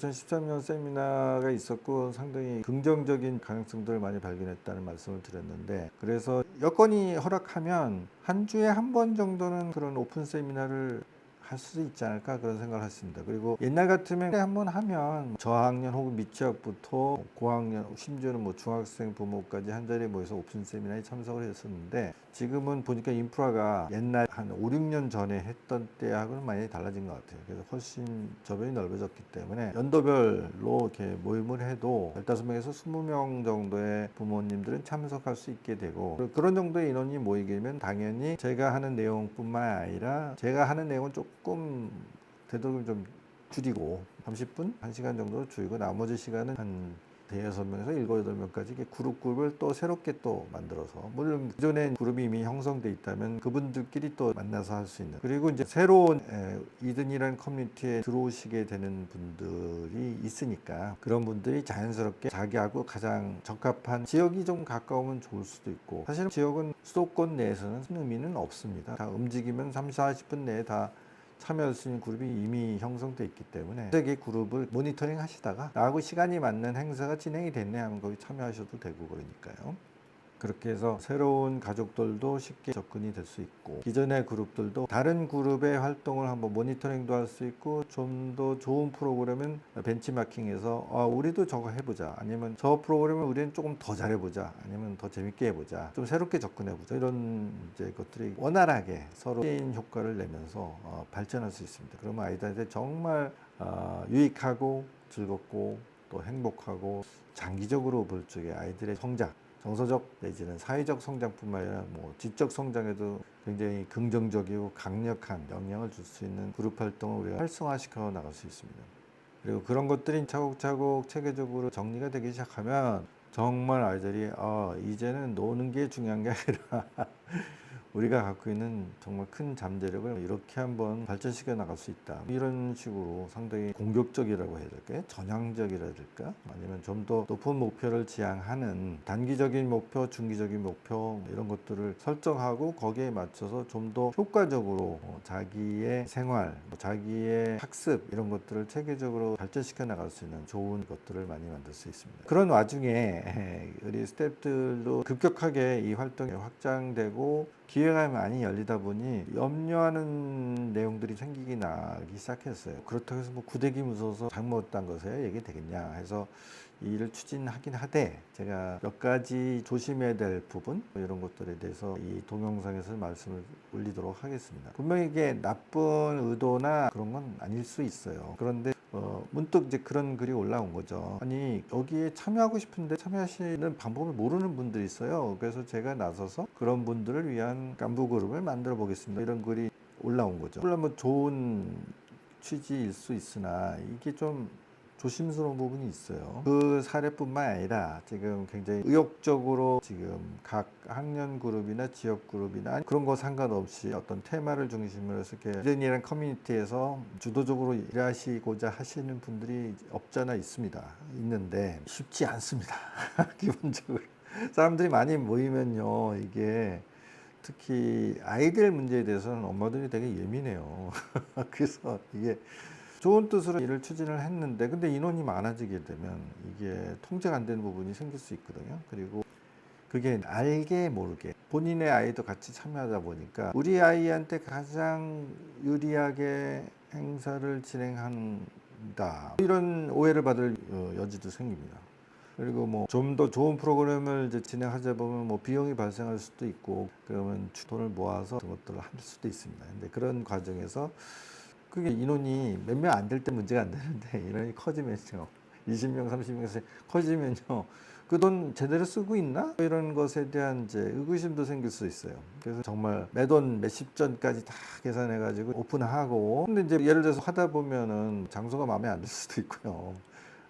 2013년 세미나가 있었고 상당히 긍정적인 가능성들을 많이 발견했다는 말씀을 드렸는데 그래서 여건이 허락하면 한 주에 한 번 정도는 그런 오픈 세미나를 할 수 있지 않을까 그런 생각을 했습니다. 그리고 옛날 같으면 한번 하면 저학년 혹은 미취학부터 고학년 심지어는 뭐 중학생 부모까지 한 자리에 모여서 오픈 세미나에 참석을 했었는데 지금은 보니까 인프라가 옛날 한 5, 6년 전에 했던 때하고는 많이 달라진 것 같아요. 그래서 훨씬 저변이 넓어졌기 때문에 연도별로 이렇게 모임을 해도 15명에서 20명 정도의 부모님들은 참석할 수 있게 되고 그런 정도의 인원이 모이게 되면 당연히 제가 하는 내용뿐만 아니라 제가 하는 내용은 조금 되도록 좀 줄이고 30분, 1시간 정도 줄이고 나머지 시간은 한 대여섯 명에서 일곱 여덟 명까지 이렇게 그룹 그룹을 또 새롭게 또 만들어서 물론 기존에 그룹이 이미 형성돼 있다면 그분들끼리 또 만나서 할 수 있는 그리고 이제 새로운 에, 이든이라는 커뮤니티에 들어오시게 되는 분들이 있으니까 그런 분들이 자연스럽게 자기하고 가장 적합한 지역이 좀 가까우면 좋을 수도 있고 사실은 지역은 수도권 내에서는 큰 의미는 없습니다. 다 움직이면 3, 40분 내에 다 참여할 수 있는 그룹이 이미 형성돼 있기 때문에 세개 그룹을 모니터링 하시다가 나하고 시간이 맞는 행사가 진행이 됐네 하면 거기 참여하셔도 되고 그러니까요. 그렇게 해서 새로운 가족들도 쉽게 접근이 될 수 있고 기존의 그룹들도 다른 그룹의 활동을 한번 모니터링도 할 수 있고 좀 더 좋은 프로그램은 벤치마킹해서 아, 우리도 저거 해보자. 아니면 저 프로그램을 우리는 조금 더 잘해보자. 아니면 더 재밌게 해보자. 좀 새롭게 접근해보자. 이런 이제 것들이 원활하게 서로 게임 효과를 내면서 어, 발전할 수 있습니다. 그러면 아이들한테 정말 어, 유익하고 즐겁고 또 행복하고 장기적으로 볼 적에 아이들의 성장 정서적 내지는 사회적 성장뿐만 아니라 뭐 지적 성장에도 굉장히 긍정적이고 강력한 영향을 줄 수 있는 그룹 활동을 우리가 활성화시켜 나갈 수 있습니다. 그리고 그런 것들이 차곡차곡 체계적으로 정리가 되기 시작하면 정말 아이들이 아 이제는 노는 게 중요한 게 아니라 우리가 갖고 있는 정말 큰 잠재력을 이렇게 한번 발전시켜 나갈 수 있다. 이런 식으로 상당히 공격적이라고 해야 될까요? 전향적이라 해야 될까? 아니면 좀 더 높은 목표를 지향하는 단기적인 목표, 중기적인 목표 이런 것들을 설정하고 거기에 맞춰서 좀 더 효과적으로 어, 자기의 생활, 뭐 자기의 학습 이런 것들을 체계적으로 발전시켜 나갈 수 있는 좋은 것들을 많이 만들 수 있습니다. 그런 와중에 우리 스태프들도 급격하게 이 활동이 확장되고 기회가 많이 열리다 보니 염려하는 내용들이 생기기 나기 시작했어요. 그렇다고 해서 뭐 구대기 무서워서 잘못한 것에 얘기 되겠냐 해서 이 일을 추진하긴 하되 제가 몇 가지 조심해야 될 부분 뭐 이런 것들에 대해서 이 동영상에서 말씀을 올리도록 하겠습니다. 분명히 이게 나쁜 의도나 그런 건 아닐 수 있어요. 그런데 어, 문득 이제 그런 글이 올라온 거죠. 아니 여기에 참여하고 싶은데 참여하시는 방법을 모르는 분들이 있어요. 그래서 제가 나서서 그런 분들을 위한 간부 그룹을 만들어 보겠습니다. 이런 글이 올라온 거죠. 물론 뭐 좋은 취지일 수 있으나 이게 좀 조심스러운 부분이 있어요. 그 사례뿐만 아니라 지금 굉장히 의욕적으로 지금 각 학년 그룹이나 지역 그룹이나 그런 거 상관없이 어떤 테마를 중심으로 해서 이렇게 이른이란 커뮤니티에서 주도적으로 일하시고자 하시는 분들이 없잖아 있습니다. 있는데 쉽지 않습니다. 기본적으로 사람들이 많이 모이면요 이게 특히 아이들 문제에 대해서는 엄마들이 되게 예민해요. 그래서 이게 좋은 뜻으로 일을 추진을 했는데 근데 인원이 많아지게 되면 이게 통제가 안 되는 부분이 생길 수 있거든요. 그리고 그게 알게 모르게 본인의 아이도 같이 참여하다 보니까 우리 아이한테 가장 유리하게 행사를 진행한다 이런 오해를 받을 어, 여지도 생깁니다. 그리고 뭐 좀 더 좋은 프로그램을 이제 진행하자 보면 뭐 비용이 발생할 수도 있고 그러면 돈을 모아서 그것들을 할 수도 있습니다. 근데 그런 과정에서 그게 인원이 몇 명 안 될 때 문제가 안 되는데 인원이 커지면요. 20명, 30명에서 커지면요. 그 돈 제대로 쓰고 있나? 이런 것에 대한 이제 의구심도 생길 수 있어요. 그래서 정말 매돈 몇십 전까지 다 계산해가지고 오픈하고. 근데 이제 예를 들어서 하다 보면은 장소가 마음에 안 들 수도 있고요.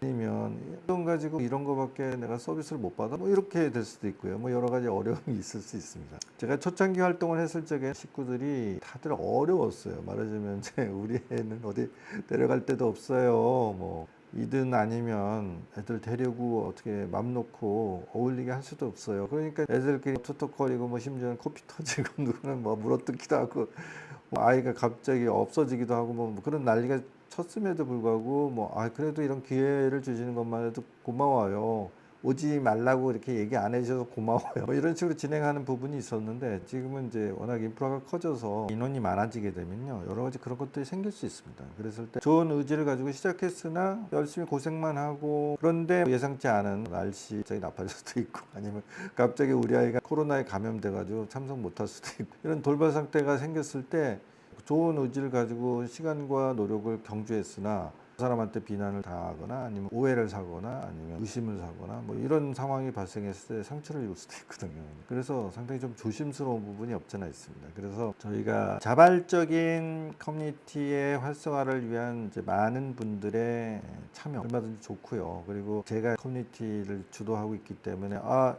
아니면 돈 가지고 이런 거밖에 내가 서비스를 못 받아? 뭐 이렇게 될 수도 있고요. 뭐 여러 가지 어려움이 있을 수 있습니다. 제가 초창기 활동을 했을 적에 식구들이 다들 어려웠어요. 말하자면 제 우리 애는 어디 데려갈 데도 없어요. 뭐 이든 아니면 애들 데리고 어떻게 맘 놓고 어울리게 할 수도 없어요. 그러니까 애들끼리 툭툭거리고 뭐 심지어는 코피 터지고 누구는 뭐 물어뜯기도 하고 뭐 아이가 갑자기 없어지기도 하고 뭐 그런 난리가 쳤음에도 불구하고 뭐 아 그래도 이런 기회를 주시는 것만 해도 고마워요. 오지 말라고 이렇게 얘기 안 해주셔서 고마워요. 뭐 이런 식으로 진행하는 부분이 있었는데 지금은 이제 워낙 인프라가 커져서 인원이 많아지게 되면요. 여러 가지 그런 것들이 생길 수 있습니다. 그랬을 때 좋은 의지를 가지고 시작했으나 열심히 고생만 하고 그런데 예상치 않은 날씨 갑자기 나빠질 수도 있고 아니면 갑자기 우리 아이가 코로나에 감염돼가지고 참석 못할 수도 있고 이런 돌발 상태가 생겼을 때 좋은 의지를 가지고 시간과 노력을 경주했으나 그 사람한테 비난을 당하거나 아니면 오해를 사거나 아니면 의심을 사거나 뭐 이런 상황이 발생했을 때 상처를 입을 수도 있거든요. 그래서 상당히 좀 조심스러운 부분이 없잖아 있습니다. 그래서 저희가 자발적인 커뮤니티의 활성화를 위한 많은 분들의 참여 얼마든지 좋고요. 그리고 제가 커뮤니티를 주도하고 있기 때문에 아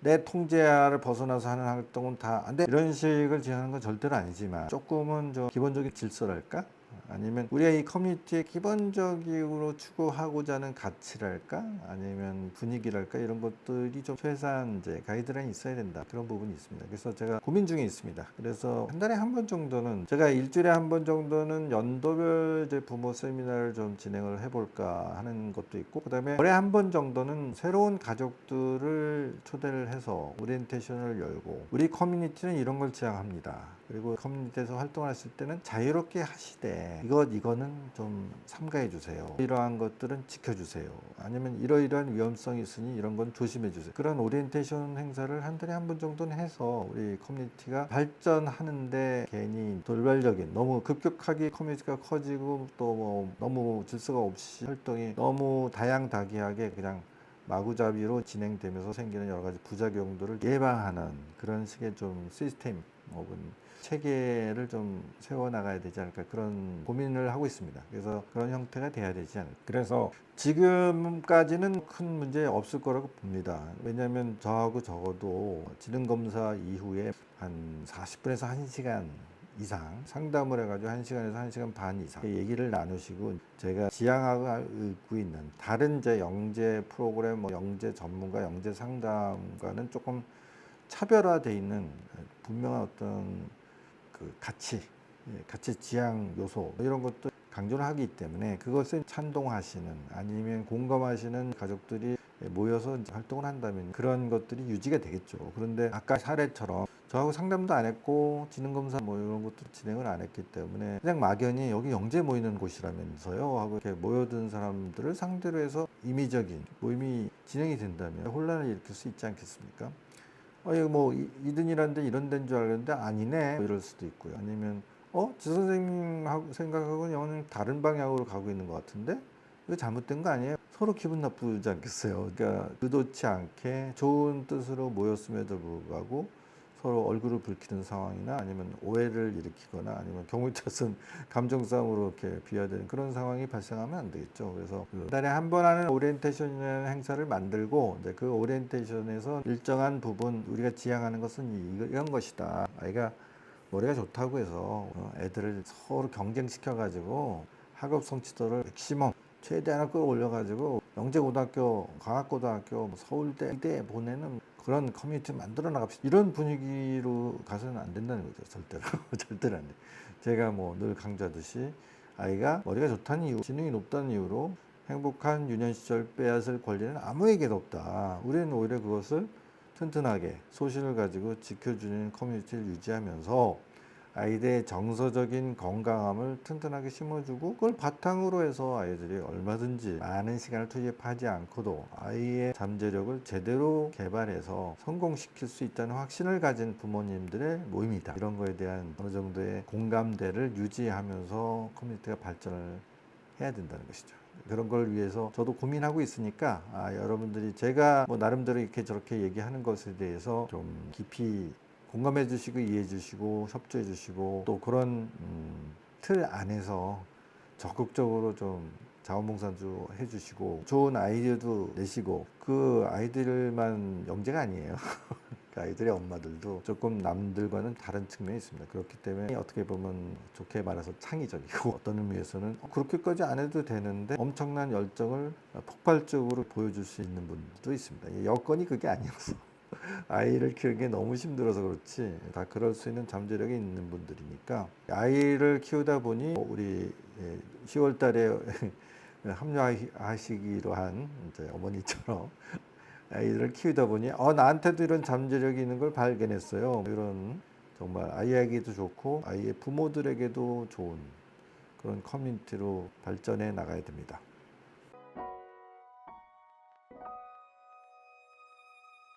내 통제하를 벗어나서 하는 활동은 다 안 돼. 이런 식을 지향하는 건 절대로 아니지만 조금은 좀 기본적인 질서랄까? 아니면 우리의 이 커뮤니티의 기본적으로 추구하고자 하는 가치랄까? 아니면 분위기랄까? 이런 것들이 좀 최소한 이제 가이드라인이 있어야 된다. 그런 부분이 있습니다. 그래서 제가 고민 중에 있습니다. 그래서 한 달에 한 번 정도는 제가 일주일에 한 번 정도는 연도별 이제 부모 세미나를 좀 진행을 해볼까 하는 것도 있고 그다음에 월에 한 번 정도는 새로운 가족들을 초대를 해서 오리엔테이션을 열고 우리 커뮤니티는 이런 걸 지향합니다. 그리고 커뮤니티에서 활동했을 때는 자유롭게 하시되 이것 이거는 좀 삼가해 주세요. 이러한 것들은 지켜주세요. 아니면 이러이러한 위험성이 있으니 이런 건 조심해 주세요. 그런 오리엔테이션 행사를 한 달에 한 번 정도는 해서 우리 커뮤니티가 발전하는데 괜히 돌발적인 너무 급격하게 커뮤니티가 커지고 또 뭐 너무 질서가 없이 활동이 너무 다양다기하게 그냥 마구잡이로 진행되면서 생기는 여러 가지 부작용들을 예방하는 그런 식의 좀 시스템 혹은 체계를 좀 세워나가야 되지 않을까 그런 고민을 하고 있습니다. 그래서 그런 형태가 돼야 되지 않을까. 그래서 지금까지는 큰 문제 없을 거라고 봅니다. 왜냐하면 저하고 적어도 지능검사 이후에 한 40분에서 1시간 이상 상담을 해가지고 1시간에서 1시간 반 이상 얘기를 나누시고 제가 지향하고 있는 다른 이제 영재 프로그램, 뭐 영재 전문가, 영재 상담과는 조금 차별화돼 있는 분명한 어떤 그 가치, 예, 가치 지향 요소 이런 것도 강조를 하기 때문에 그것을 찬동하시는 아니면 공감하시는 가족들이 모여서 활동을 한다면 그런 것들이 유지가 되겠죠. 그런데 아까 사례처럼 저하고 상담도 안 했고 지능검사 뭐 이런 것도 진행을 안 했기 때문에 그냥 막연히 여기 영재 모이는 곳이라면서요 하고 이렇게 모여든 사람들을 상대로 해서 임의적인 모임이 진행이 된다면 혼란을 일으킬 수 있지 않겠습니까? 어, 뭐 이- 이든이란 데 이런 데인 줄 알았는데 아니네 뭐 이럴 수도 있고요. 아니면 어, 지 선생님하고 생각하고는 영은 다른 방향으로 가고 있는 것 같은데 이거 잘못된 거 아니에요? 서로 기분 나쁘지 않겠어요. 그러니까 의도치 않게 좋은 뜻으로 모였음에도 불구하고 서로 얼굴을 붉히는 상황이나 아니면 오해를 일으키거나 아니면 경우에 따라서는 감정 싸움으로 이렇게 비화되는 그런 상황이 발생하면 안 되겠죠. 그래서 그 달에 한 번 하는 오리엔테이션이라는 행사를 만들고 이제 그 오리엔테이션에서 일정한 부분 우리가 지향하는 것은 이- 이런 것이다. 아이가 머리가 좋다고 해서 어, 애들을 서로 경쟁시켜 가지고 학업 성취도를 맥시멈 최대한 끌어올려 가지고 영재고등학교, 강학고등학교, 뭐 서울대, 이대 보내는 그런 커뮤니티 만들어 나갑시다. 이런 분위기로 가서는 안 된다는 거죠. 절대로. 절대로 안 돼. 제가 뭐 늘 강조하듯이 아이가 머리가 좋다는 이유, 지능이 높다는 이유로 행복한 유년 시절 빼앗을 권리는 아무에게도 없다. 우리는 오히려 그것을 튼튼하게 소신을 가지고 지켜주는 커뮤니티를 유지하면서 아이들의 정서적인 건강함을 튼튼하게 심어주고 그걸 바탕으로 해서 아이들이 얼마든지 많은 시간을 투입하지 않고도 아이의 잠재력을 제대로 개발해서 성공시킬 수 있다는 확신을 가진 부모님들의 모임이다. 이런 거에 대한 어느 정도의 공감대를 유지하면서 커뮤니티가 발전을 해야 된다는 것이죠. 그런 걸 위해서 저도 고민하고 있으니까 아, 여러분들이 제가 뭐 나름대로 이렇게 저렇게 얘기하는 것에 대해서 좀 깊이 공감해 주시고 이해해 주시고 협조해 주시고 또 그런 음, 틀 안에서 적극적으로 좀 자원봉사도 해주시고 좋은 아이디어도 내시고 그 아이들만 영재가 아니에요. 그 아이들의 엄마들도 조금 남들과는 다른 측면이 있습니다. 그렇기 때문에 어떻게 보면 좋게 말해서 창의적이고 어떤 의미에서는 어, 그렇게까지 안 해도 되는데 엄청난 열정을 폭발적으로 보여줄 수 있는 분도 있습니다. 여건이 그게 아니어서 아이를 키우기 너무 힘들어서 그렇지 다 그럴 수 있는 잠재력이 있는 분들이니까 아이를 키우다 보니 우리 10월 달에 합류하시기로 한 이제 어머니처럼 아이들을 키우다 보니 어 나한테도 이런 잠재력이 있는 걸 발견했어요. 이런 정말 아이에게도 좋고 아이의 부모들에게도 좋은 그런 커뮤니티로 발전해 나가야 됩니다.